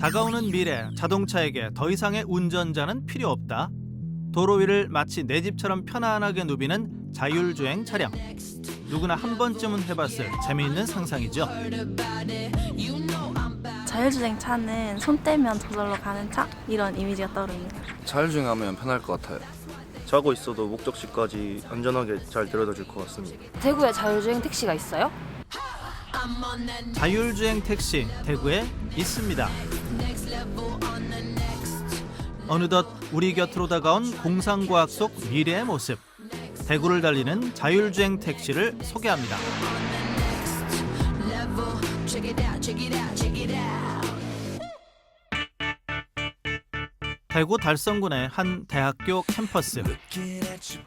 다가오는 미래 자동차에게 더 이상의 운전자는 필요 없다. 도로 위를 마치 내 집처럼 편안하게 누비는 자율주행 차량. 누구나 한 번쯤은 해봤을 재미있는 상상이죠. 자율주행 차는 손 떼면 저절로 가는 차 이런 이미지가 떠오릅니다. 자율주행하면 편할 것 같아요. 자고 있어도 목적지까지 안전하게 잘 데려다 줄 것 같습니다. 대구에 자율주행 택시가 있어요? 자율주행 택시 대구에 있습니다. 어느덧 우리 곁으로 다가온 공상과학 속 미래의 모습. 대구를 달리는 자율주행 택시를 소개합니다. 대구 달성군의 한 대학교 캠퍼스.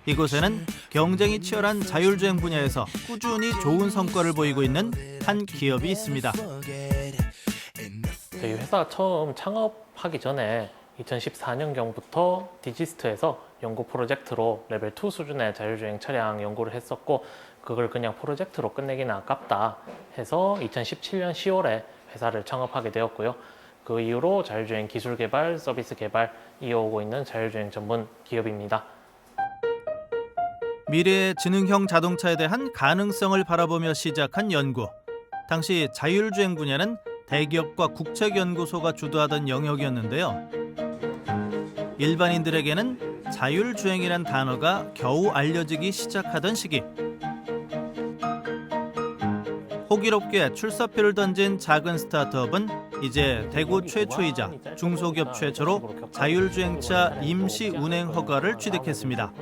이곳에는 경쟁이 치열한 자율주행 분야에서 꾸준히 좋은 성과를 보이고 있는 한 기업이 있습니다. 저희 회사 처음 창업하기 전에 2014년경부터 디지스트에서 연구 프로젝트로 레벨 2 수준의 자율주행 차량 연구를 했었고 그걸 그냥 프로젝트로 끝내기는 아깝다 해서 2017년 10월에 회사를 창업하게 되었고요. 그 이후로 자율주행 기술 개발, 서비스 개발 이어오고 있는 자율주행 전문 기업입니다. 미래의 지능형 자동차에 대한 가능성을 바라보며 시작한 연구. 당시 자율주행 분야는 대기업과 국책연구소가 주도하던 영역이었는데요. 일반인들에게는 자율주행이란 단어가 겨우 알려지기 시작하던 시기. 호기롭게 출사표를 던진 작은 스타트업은 이제 대구 최초이자 중소기업 최초로 자율주행차 임시 운행 허가를 취득했습니다.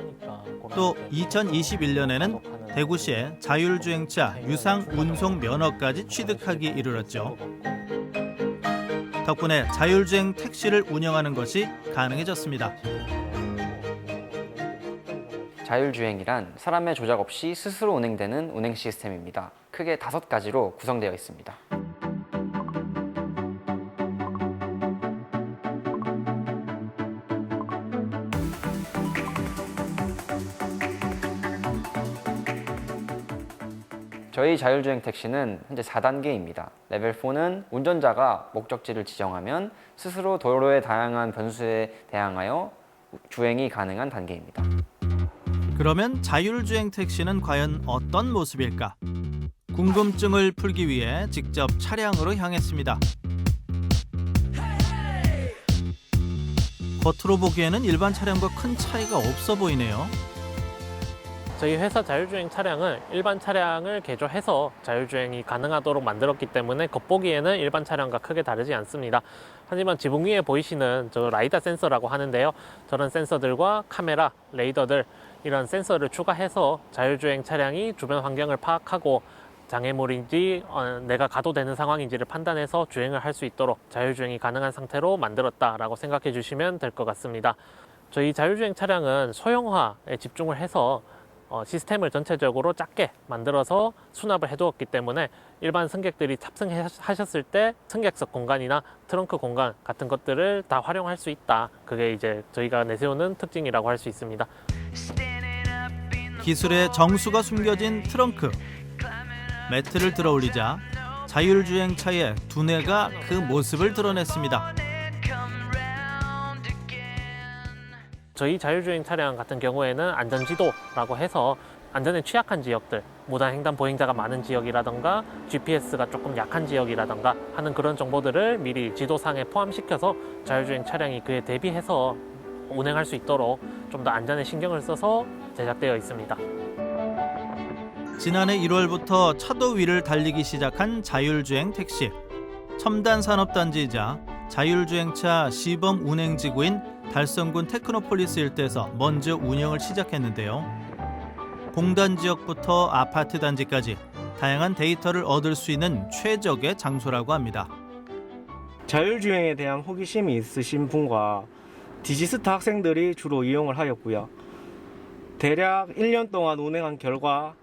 또 2021년에는 대구시에 자율주행차 유상 운송 면허까지 취득하기 이르렀죠. 덕분에 자율주행 택시를 운영하는 것이 가능해졌습니다. 자율주행이란 사람의 조작 없이 스스로 운행되는 운행 시스템입니다. 크게 다섯 가지로 구성되어 있습니다. 저희 자율주행 택시는 현재 4단계입니다. 레벨 4는 운전자가 목적지를 지정하면 스스로 도로의 다양한 변수에 대항하여 주행이 가능한 단계입니다. 그러면 자율주행 택시는 과연 어떤 모습일까? 궁금증을 풀기 위해 직접 차량으로 향했습니다. 겉으로 보기에는 일반 차량과 큰 차이가 없어 보이네요. 저희 회사 자율주행 차량은 일반 차량을 개조해서 자율주행이 가능하도록 만들었기 때문에 겉보기에는 일반 차량과 크게 다르지 않습니다. 하지만 지붕 위에 보이시는 저 라이다 센서라고 하는데요. 저런 센서들과 카메라, 레이더들 이런 센서를 추가해서 자율주행 차량이 주변 환경을 파악하고 장애물인지 어, 내가 가도 되는 상황인지를 판단해서 주행을 할 수 있도록 자율주행이 가능한 상태로 만들었다라고 생각해 주시면 될 것 같습니다. 저희 자율주행 차량은 소형화에 집중을 해서 어, 시스템을 전체적으로 작게 만들어서 수납을 해두었기 때문에 일반 승객들이 탑승하셨을 때 승객석 공간이나 트렁크 공간 같은 것들을 다 활용할 수 있다. 그게 이제 저희가 내세우는 특징이라고 할 수 있습니다. 기술의 정수가 숨겨진 트렁크. 매트를 들어 올리자 자율주행 차의 두뇌가 그 모습을 드러냈습니다. 저희 자율주행 차량 같은 경우에는 안전지도라고 해서 안전에 취약한 지역들, 무단 횡단 보행자가 많은 지역이라던가 GPS가 조금 약한 지역이라던가 하는 그런 정보들을 미리 지도상에 포함시켜서 자율주행 차량이 그에 대비해서 운행할 수 있도록 좀 더 안전에 신경을 써서 제작되어 있습니다. 지난해 1월부터 차도 위를 달리기 시작한 자율주행 택시. 첨단 산업단지이자 자율주행차 시범 운행지구인 달성군 테크노폴리스 일대에서 먼저 운영을 시작했는데요. 공단 지역부터 아파트 단지까지 다양한 데이터를 얻을 수 있는 최적의 장소라고 합니다. 자율주행에 대한 호기심이 있으신 분과 디지스타 학생들이 주로 이용을 하였고요. 대략 1년 동안 운행한 결과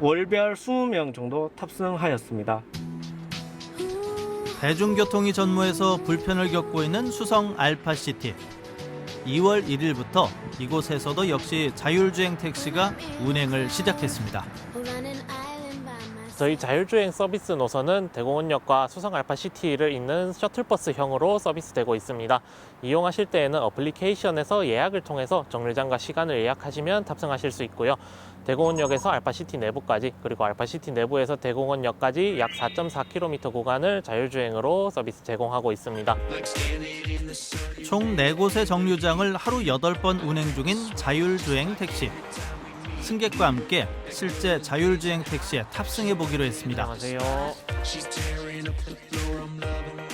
월별 20명 정도 탑승하였습니다. 대중교통이 전무해서 불편을 겪고 있는 수성 알파시티. 2월 1일부터 이곳에서도 역시 자율주행 택시가 운행을 시작했습니다. 저희 자율주행 서비스 노선은 대공원역과 수성 알파시티를 잇는 셔틀버스형으로 서비스되고 있습니다. 이용하실 때에는 어플리케이션에서 예약을 통해서 정류장과 시간을 예약하시면 탑승하실 수 있고요. 대공원역에서 알파시티 내부까지 그리고 알파시티 내부에서 대공원역까지 약 4.4km 구간을 자율주행으로 서비스 제공하고 있습니다. 총 4곳의 정류장을 하루 8번 운행 중인 자율주행 택시. 승객과 함께 실제 자율주행 택시에 탑승해 보기로 했습니다. 안녕하세요.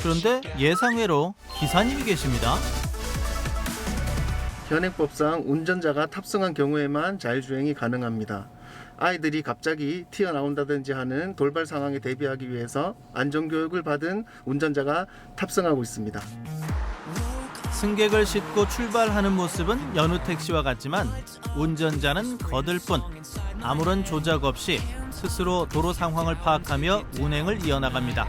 그런데 예상외로 기사님이 계십니다. 현행법상 운전자가 탑승한 경우에만 자율주행이 가능합니다. 아이들이 갑자기 튀어나온다든지 하는 돌발 상황에 대비하기 위해서 안전교육을 받은 운전자가 탑승하고 있습니다. 승객을 싣고 출발하는 모습은 여느 택시와 같지만 운전자는 거들 뿐 아무런 조작 없이 스스로 도로 상황을 파악하며 운행을 이어나갑니다.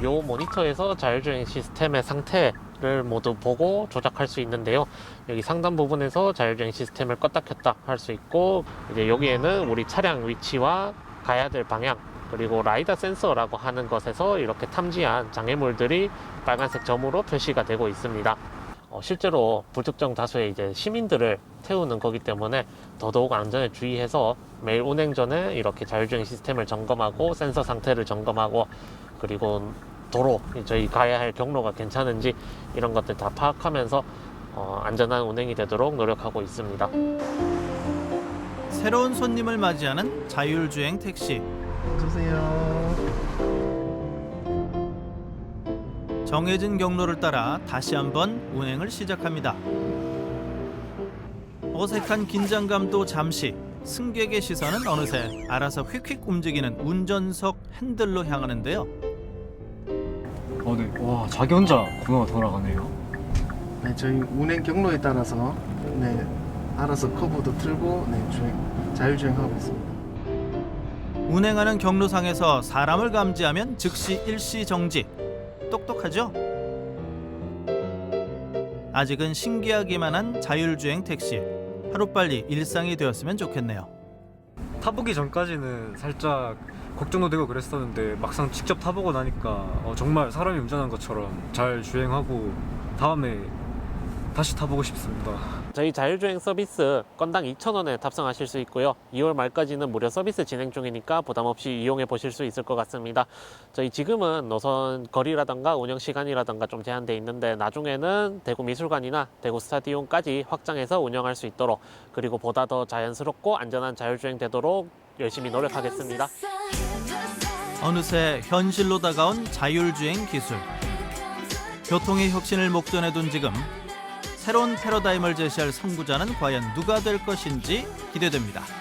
이요 모니터에서 자율주행 시스템의 상태를 모두 보고 조작할 수 있는데요. 여기 상단 부분에서 자율주행 시스템을 껐다 켰다 할 수 있고 이제 여기에는 우리 차량 위치와 가야 될 방향 그리고 라이다 센서라고 하는 것에서 이렇게 탐지한 장애물들이 빨간색 점으로 표시가 되고 있습니다. 어, 실제로 불특정 다수의 이제 시민들을 태우는 거기 때문에 더더욱 안전에 주의해서 매일 운행 전에 이렇게 자율주행 시스템을 점검하고 센서 상태를 점검하고 그리고 도로 저희 가야 할 경로가 괜찮은지 이런 것들 다 파악하면서 어, 안전한 운행이 되도록 노력하고 있습니다. 새로운 손님을 맞이하는 자율주행 택시. 주세요. 정해진 경로를 따라 다시 한번 운행을 시작합니다. 어색한 긴장감도 잠시 승객의 시선은 어느새 알아서 휙휙 움직이는 운전석 핸들로 향하는데요. 어, 네. 와, 자기 혼자 구경가 돌아가네요. 네, 저희 운행 경로에 따라서 네, 알아서 커브도 틀고 네, 주행, 자율주행하고 있습니다. 운행하는 경로상에서 사람을 감지하면 즉시 일시 정지. 똑똑하죠? 아직은 신기하기만 한 자율주행 택시. 하루빨리 일상이 되었으면 좋겠네요. 타보기 전까지는 살짝 걱정도 되고 그랬었는데 막상 직접 타보고 나니까 어, 정말 사람이 운전한 것처럼 잘 주행하고 다음에 다시 타보고 싶습니다. 저희 자율주행 서비스 건당 2,000원에 탑승하실 수 있고요. 2월 말까지는 무료 서비스 진행 중이니까 부담 없이 이용해 보실 수 있을 것 같습니다. 저희 지금은 노선 거리라던가 운영 시간이라던가 좀 제한돼 있는데 나중에는 대구 미술관이나 대구 스타디움까지 확장해서 운영할 수 있도록 그리고 보다 더 자연스럽고 안전한 자율주행 되도록 열심히 노력하겠습니다. 어느새 현실로 다가온 자율주행 기술. 교통의 혁신을 목전에 둔 지금 새로운 패러다임을 제시할 선구자는 과연 누가 될 것인지 기대됩니다.